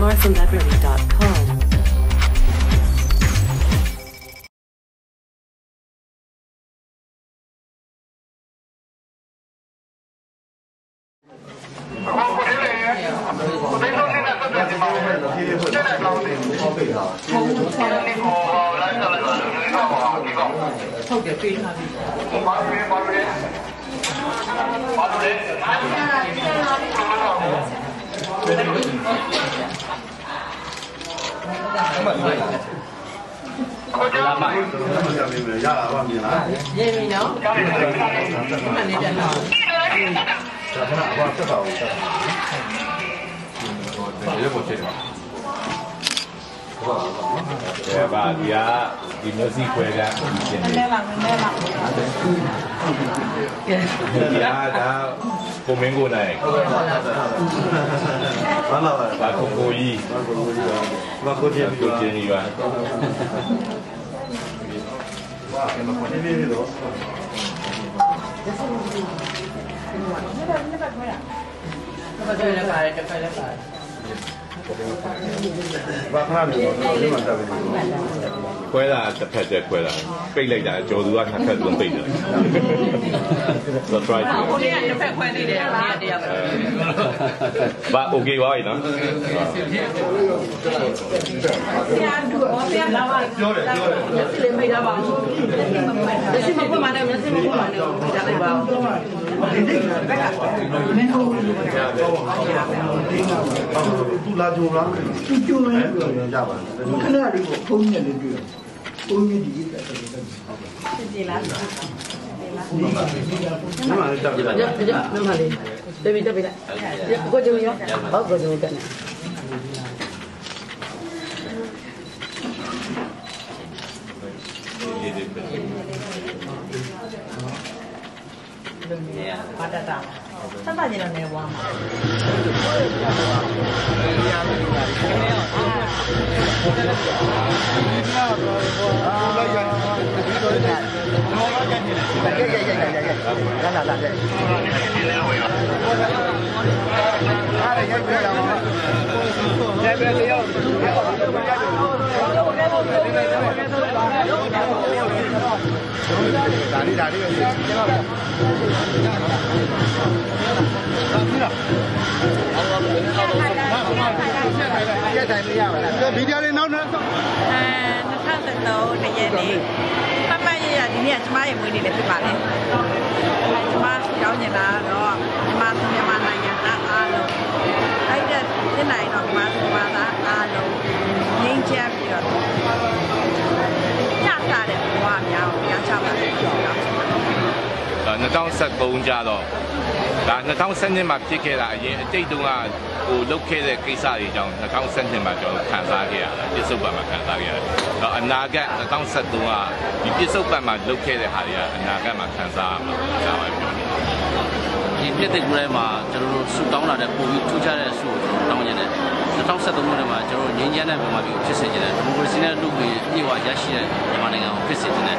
marthameverly.com. Thank you. 我还以为你们啊什么可 Cioè va di A, di così quella. Di A da cùng miếng gùn này và cùng cô y và cô thiên cô thiên y và Hãy subscribe cho kênh Ghiền Mì Gõ Để không bỏ lỡ những video hấp dẫn န်ပါပါ ပါကိုကိုကြီး ဘာကိုကြည့် ကို ပြီး ကျင်းကြီးပါ ပါကဲမခွင့်နေလို့ ဘာကြလဲပါတယ်တစ်ခါလဲပါတယ် ဘာခဏနေတော့ဒီမှာတက်ပြီ ခွဲတာတစ်ဖက်တည်းခွဲတာပိတ်လိုက်တာကြော်သူကနှစ်ဖက်လုံးပိတ်တယ်ဆိုတော့ try ကြည့် ကိုလေးကတစ်ဖက်ခွဲနေတယ်ကိုလေးကတရားပဲ ဘာ okay ပါပြီနော် ဆရာတို့ဘာပြလာပါ ပြောတယ်ပြောတယ် မျက်စိလေးမိတ်တာပါဘူးမျက်စိမဖွင့်မှလည်းမျက်စိမဖွင့်မှလည်းမိတ်တာလိုက်ပါဘူး သူလာကြိုလား သူကျိုးမယ် ရပါတယ် ခဏလေး 就那个，就就那个，那个价吧。我看那里个后面的对，后面的一个。自己来。你嘛，你嘛，你嘛，你嘛，你嘛，你嘛，你嘛，你嘛，你嘛，你嘛，你嘛，你嘛，你嘛， က်ပြီကြကြမမလေးတပီတပီလိုက်ကိုကြုံရောဟုတ်ကိုကြုံတက်နေရေးတယ်ပိတ်ဘာတတာဆက်ပါကြ လေးဒါလေးပဲကျွန်တော်ရက်တိုင်းမရပါလားဗီဒီယိုလေးနောက်နောက်အဲ2013တရက်နေ့ပတ်ပတ်ရရဒီနေ့ကကျမရဲ့မွေးနေ့လည်းဖြစ်ပါလေကျမကြောင်းနေတာတော့ကျမမြန်မာနိုင်ငံသားအားလုံးအဲ့ဒါဖြစ်နိုင်တော့ကျမမြန်မာသားအားလုံးငြိမ်းချမ်းပြီးတော့ညတာတဲ့ဘဝများကိုညချပါလို့ပြောတာ 2013ကျတော့ဒါ2012မှာဖြစ်ခဲ့တာအရင်အတိတ်တုန်းကဟိုလုတ်ခဲ့တဲ့ကိစ္စတွေကြောင့်2012မှာကျွန်တော်ခံစားခဲ့ရတာပြစ္ဆုတ်ပတ်မှာခံစားခဲ့ရတယ်။တော့အနာဂတ်2013ကဒီပြစ္ဆုတ်ပတ်မှာလုတ်ခဲ့တဲ့ဟာတွေကအနာဂတ်မှာခံစားရမှာဒါပါပြောနေဒီနှစ်သိကူထဲမှာကျွန်တော်တို့ဆူတောင်းလာတဲ့ပုံပြီးထူးခြားတဲ့ဆူကိုကျွန်တော်တောင်းနေတယ်2013ခုနှစ်မှာကျွန်တော်တို့ငင်းချမ်းတဲ့မြန်မာပြည်ကိုဖြစ်စေချင်တယ်ဒီမိုကရေစီနဲ့လူ့ပြည်ပြည်ဝရရှိတဲ့မြန်မာနိုင်ငံကိုဖြစ်စေချင်တယ်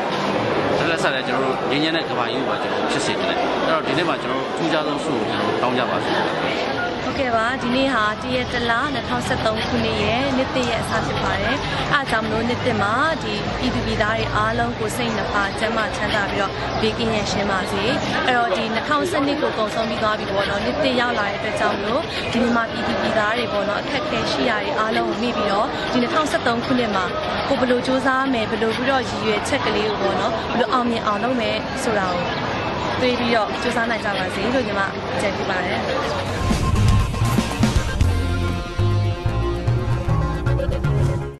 ဒါလက်ဆက်လည်းကျွန်တော်တို့ငင်းချမ်းတဲ့ကမ္ဘာကြီးကိုပါကျွန်တော်ဖြစ်စေချင်တယ်အဲ့တော့ဒီနေ့မှာကျွန်တော်တို့ထူးခြားဆုံးဆူကိုကျွန်တော်တောင်းကြပါစို့ ဟုတ်ကဲ့ပါဒီနေ့ဟာတရက်တလ2023ခုနှစ်ရဲ့နှစ်သစ်ရဲ့အစဖြစ်ပါတယ်။အားကြောင့်မလို့နှစ်သစ်မှာဒီပြည်သူပြည်သားတွေအားလုံးကိုစိတ်နှပါကျန်းမာချမ်းသာပြီးတော့ဘေးကင်းရန်ရှင်းပါစေ။အဲ့တော့ဒီ2012ကိုကုန်ဆုံးပြီးသွားပြီပေါ့နော်နှစ်သစ်ရောက်လာတဲ့အတွက်ကြောင့်မလို့ဒီနေ့မှာပြည်သူပြည်သားတွေပေါ့နော်အခက်အခဲရှိရာတွေအားလုံးကိုမိပြီးတော့ဒီ2023ခုနှစ်မှာကိုဘယ်လိုစူးစမ်းမယ်ဘယ်လိုပြီးတော့ရည်ရွယ်ချက်ကလေးကိုပေါ့နော်ဘယ်လိုအောင်မြင်အောင်လုပ်မယ်ဆိုတာကိုတွေးပြီးတော့စူးစမ်းနိုင်ကြပါစေလို့ညီမအကြံပြုပါတယ်။